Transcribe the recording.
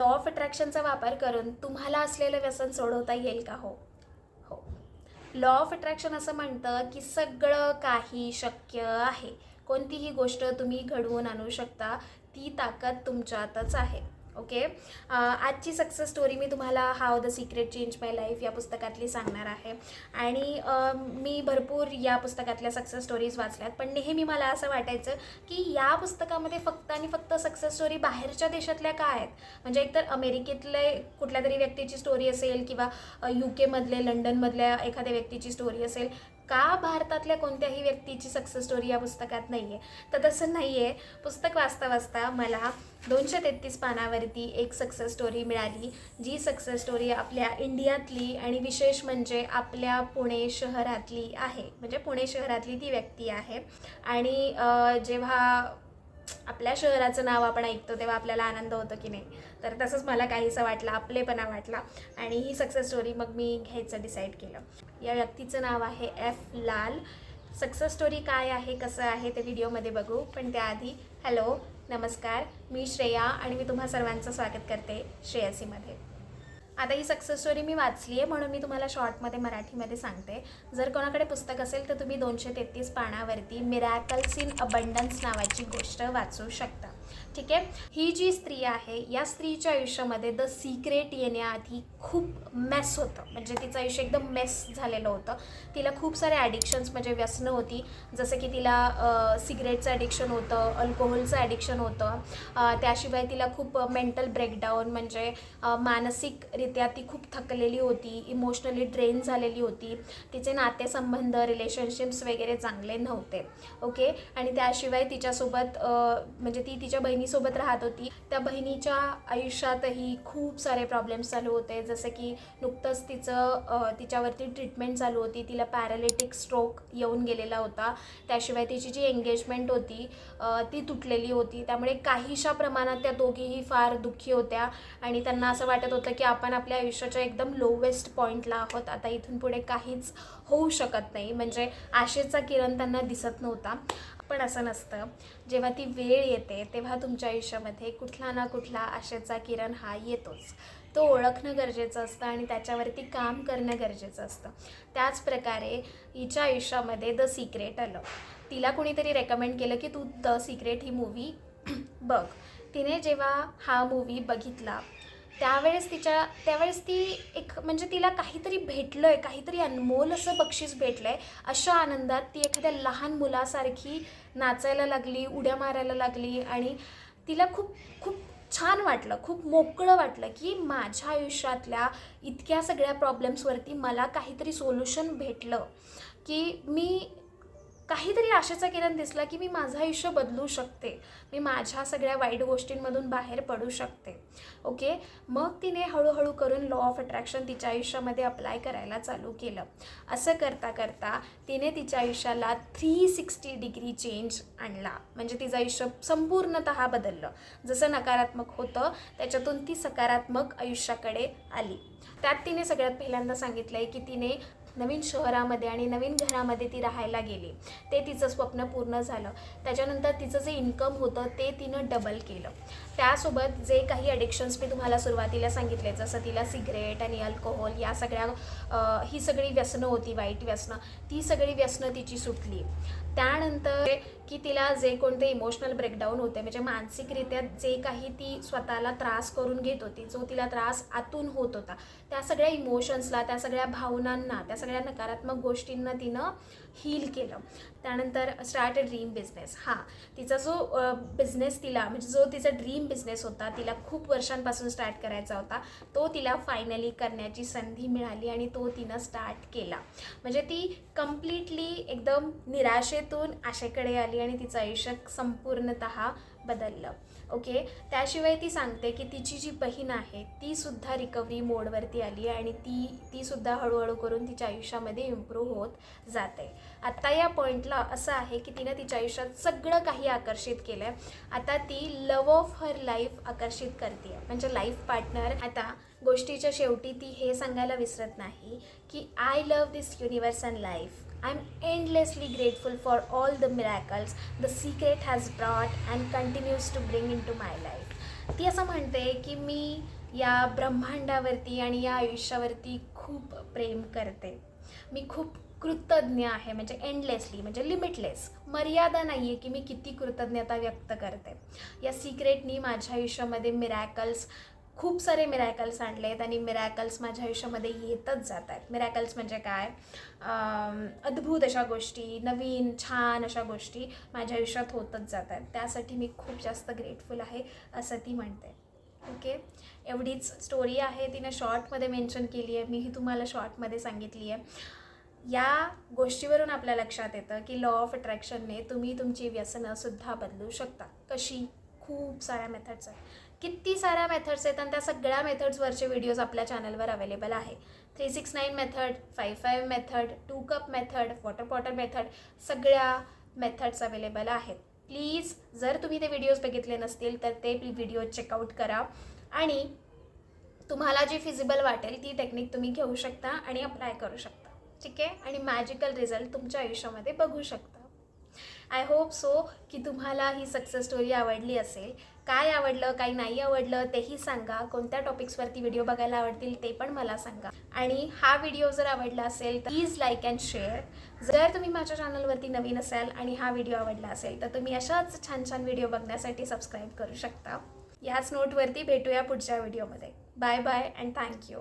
Law of अट्रॅक्शनचा वापर करून तुम्हाला असलेलं व्यसन सोडवता येईल का? हो. हो. लॉ ऑफ अट्रॅक्शन असं म्हणतं की सगळं काही शक्य आहे. कोणतीही गोष्ट तुम्ही घडवून आणू शकता ती ताकद तुमच्यातच आहे. ओके? आजची सक्सेस स्टोरी मी तुम्हाला how the secret change my life या पुस्तकातली सांगणार आहे. आणि मी भरपूर या पुस्तकातल्या सक्सेस स्टोरीज वाचल्यात पण नेहमी मला असं वाटायचं की या पुस्तकामध्ये फक्त आणि फक्त सक्सेस स्टोरी बाहेरच्या देशातल्या का आहेत? म्हणजे एकतर अमेरिकेतले कुठल्या तरी व्यक्तीची स्टोरी असेल किंवा यू केमधले लंडनमधल्या एखाद्या व्यक्तीची स्टोरी असेल का भारतातल्या कोणत्याही व्यक्तीची सक्सेस स्टोरी या पुस्तकात नाही आहे तर तसं नाही आहे पुस्तक वाचता वाचता मला दोनशे तेहतीस पानावरती एक सक्सेस स्टोरी मिळाली जी सक्सेस स्टोरी आपल्या इंडियातली आणि विशेष म्हणजे आपल्या पुणे शहरातली आहे. म्हणजे पुणे शहरातली ती व्यक्ती आहे. आणि जेव्हा आपल्या शहराचं नाव आपण ऐकतो तेव्हा आपल्याला आनंद होतो की नाही. तर तसंच मला काहीसं वाटलं आपलेपणा वाटला. आणि ही सक्सेस स्टोरी मग मी घ्यायचं डिसाईड केलं. या व्यक्तीचं नाव आहे एफ लाल. सक्सेस स्टोरी काय आहे कसं आहे ते व्हिडिओमध्ये बघू. पण त्याआधी हॅलो नमस्कार. मी श्रेया आणि मी तुम्हा सर्वांचं स्वागत करते श्रेयसीमध्ये. आता ही सक्सेस स्टोरी मी वाचली आहे म्हणून मी तुम्हाला शॉर्टमध्ये मराठीमध्ये सांगते. जर कोणाकडे पुस्तक असेल तर तुम्ही दोनशे तेहतीस पानावरती मिरॅकल्स इन अबंडन्स नावाची गोष्ट वाचू शकता. ठीक आहे? ही जी स्त्री आहे या स्त्रीच्या आयुष्यामध्ये द सिक्रेट येण्याआधी खूप मेस होतं. म्हणजे तिचं आयुष्य एकदम मेस झालेलं होतं. तिला खूप सारे ॲडिक्शन्स म्हणजे व्यसनं होती. जसं की तिला सिगरेटचं ॲडिक्शन होतं अल्कोहोलचं ॲडिक्शन होतं. त्याशिवाय तिला खूप मेंटल ब्रेकडाऊन म्हणजे मानसिकरित्या ती खूप थकलेली होती इमोशनली ड्रेन झालेली होती. तिचे नातेसंबंध रिलेशनशिप्स वगैरे चांगले नव्हते. ओके? आणि त्याशिवाय तिच्यासोबत म्हणजे ती तिच्या बहिणीसोबत राहत होती. त्या बहिणीच्या आयुष्यातही खूप सारे प्रॉब्लेम्स चालू होते. जसं की नुकतंच तिचं तिच्यावरती ट्रीटमेंट चालू होती. तिला पॅरालिटिक स्ट्रोक येऊन गेलेला होता. त्याशिवाय तिची जी एंगेजमेंट होती ती तुटलेली होती. त्यामुळे काहीशा प्रमाणात त्या दोघीही फार दुःखी होत्या. आणि त्यांना असं वाटत होतं की आपण आपल्या आयुष्याच्या एकदम लोवेस्ट पॉईंटला आहोत. आता इथून पुढे काहीच होऊ शकत नाही. म्हणजे आशेचा किरण त्यांना दिसत नव्हता. पण असं नसतं. जेव्हा ती वेळ येते तेव्हा तुमच्या आयुष्यामध्ये कुठला ना कुठला आशेचा किरण हा येतोच. तो ओळखणं गरजेचं असतं आणि त्याच्यावरती काम करणं गरजेचं असतं. त्याच प्रकारे हिच्या आयुष्यामध्ये द सिक्रेट आलं. तिला कुणीतरी रेकमेंड केलं की तू द सिक्रेट ही मूवी बघ. तिने जेव्हा हा मूवी बघितला त्यावेळेस तिच्या त्यावेळेस ती एक म्हणजे तिला काहीतरी भेटलं आहे काहीतरी अनमोल असं बक्षीस भेटलं आहे अशा आनंदात ती एखाद्या लहान मुलासारखी नाचायला लागली उड्या मारायला लागली आणि तिला खूप खूप छान वाटलं खूप मोकळं वाटलं की माझ्या आयुष्यातल्या इतक्या सगळ्या प्रॉब्लेम्सवरती मला काहीतरी सोल्युशन भेटलं. की मी काहीतरी आशेचा किरण दिसला की मी माझं आयुष्य बदलू शकते. मी माझ्या सगळ्या वाईट गोष्टींमधून बाहेर पडू शकते. ओके? मग तिने हळूहळू करून लॉ ऑफ अट्रॅक्शन तिच्या आयुष्यामध्ये अप्लाय करायला चालू केलं. असं करता करता तिने तिच्या आयुष्याला थ्री सिक्स्टी डिग्री चेंज आणला. म्हणजे तिचं आयुष्य संपूर्णतः बदललं. जसं नकारात्मक होतं त्याच्यातून ती सकारात्मक आयुष्याकडे आली. त्यात तिने सगळ्यात पहिल्यांदा सांगितलं आहे की तिने नवीन शहरामध्ये आणि नवीन घरामध्ये ती राहायला गेली. ते तिचं स्वप्न पूर्ण झालं. त्याच्यानंतर तिचं जे इन्कम होतं ते तिनं डबल केलं. त्यासोबत जे काही ॲडिक्शन्स मी तुम्हाला सुरुवातीला सांगितले जसं तिला सिगरेट आणि अल्कोहोल या सगळ्या ही सगळी व्यसनं होती वाईट व्यसनं. ती सगळी व्यसनं तिची सुटली. त्यानंतर की तिला जे कोणते इमोशनल ब्रेकडाऊन होते म्हणजे मानसिकरित्या जे काही ती स्वतःला त्रास करून घेत होती जो तिला त्रास आतून होत होता त्या सगळ्या इमोशन्सला त्या सगळ्या भावनांना त्या सगळ्या नकारात्मक गोष्टींना तिनं हील केलं. त्यानंतर स्टार्ट अ ड्रीम बिझनेस हां तिचा जो बिझनेस तिला म्हणजे जो तिचा ड्रीम बिझनेस होता तिला खूप वर्षांपासून स्टार्ट करायचा होता तो तिला फायनली करण्याची संधी मिळाली आणि तो तिनं स्टार्ट केला. म्हणजे ती कम्प्लिटली एकदम निराशेत निराशेतून आशेकडे आली आणि तिचं आयुष्य संपूर्णत बदललं. ओके त्याशिवाय ती सांगते की तिची जी बहीण आहे ती सुद्धा रिकव्हरी मोडवरती आली आणि ती ती सुद्धा हळूहळू करून तिच्या आयुष्यामध्ये इम्प्रूव्ह होत जाते. आत्ता या पॉईंटला असं आहे की तिनं तिच्या आयुष्यात सगळं काही आकर्षित केलं आहे आता ती लव ऑफ हर लाईफ आकर्षित करते म्हणजे लाईफ पार्टनर आता गोष्टीच्या शेवटी ती हे सांगायला विसरत नाही की I love this universe and life I am endlessly grateful for all the miracles the secret has brought and continues to bring into my life ती असं म्हणते की मी या ब्रह्मांडावरती आणि या आयुष्यावरती खूप प्रेम करते. मी खूप कृतज्ञ आहे म्हणजे एंडलेसली म्हणजे लिमिटलेस मर्यादा नाही आहे की मी किती कृतज्ञता व्यक्त करते. या सिक्रेटनी माझ्या आयुष्यामध्ये मिरॅकल्स खूप सारे मिरॅकल्स आणले आहेत आणि मिरॅकल्स माझ्या आयुष्यामध्ये येतच जात आहेत मिरॅकल्स म्हणजे काय? अद्भुत अशा गोष्टी नवीन छान अशा गोष्टी माझ्या आयुष्यात होतच जात आहेत त्यासाठी मी खूप जास्त ग्रेटफुल आहे असं ती म्हणते. ओके एवढीच स्टोरी आहे तिने शॉर्टमध्ये मेन्शन केली आहे. मीही तुम्हाला शॉर्टमध्ये सांगितली आहे. या गोष्टीवरून आपल्या लक्षात येतं की लॉ ऑफ अट्रॅक्शनने तुम्ही तुमची व्यसनंसुद्धा बदलू शकता. कशी? खूप साऱ्या मेथड्स आहेत. किती साऱ्या मेथड्स आहेत आणि त्या सगळ्या मेथड्सवरचे व्हिडिओज आपल्या चॅनलवर अवेलेबल आहे. Three six nine method five five method two cup method water bottle method सगळ्या मेथड्स अवेलेबल आहेत. प्लीज जर तुम्ही ते व्हिडिओज बघितले नसतील तर ते व्हिडिओ चेकआउट करा. आणि तुम्हाला जी फिजिबल वाटेल ती टेक्निक तुम्ही घेऊ शकता आणि अप्लाय करू शकता. ठीक आहे? आणि मॅजिकल रिझल्ट तुमच्या आयुष्यामध्ये बघू शकता. आय होप सो की तुम्हाला ही सक्सेस स्टोरी आवडली असेल. काय आवडलं काय नाही आवडलं तेही सांगा. कोणत्या टॉपिक्सवरती व्हिडिओ बघायला आवडतील ते पण मला सांगा. आणि हा व्हिडिओ जर आवडला असेल तर प्लीज लाईक अँड शेअर जर तुम्ही माझ्या चॅनलवरती नवीन असाल आणि हा व्हिडिओ आवडला असेल तर तुम्ही अशाच छान छान व्हिडिओ बघण्यासाठी सबस्क्राईब करू शकता. याच नोटवरती भेटूया पुढच्या व्हिडिओमध्ये बाय बाय अँड थँक्यू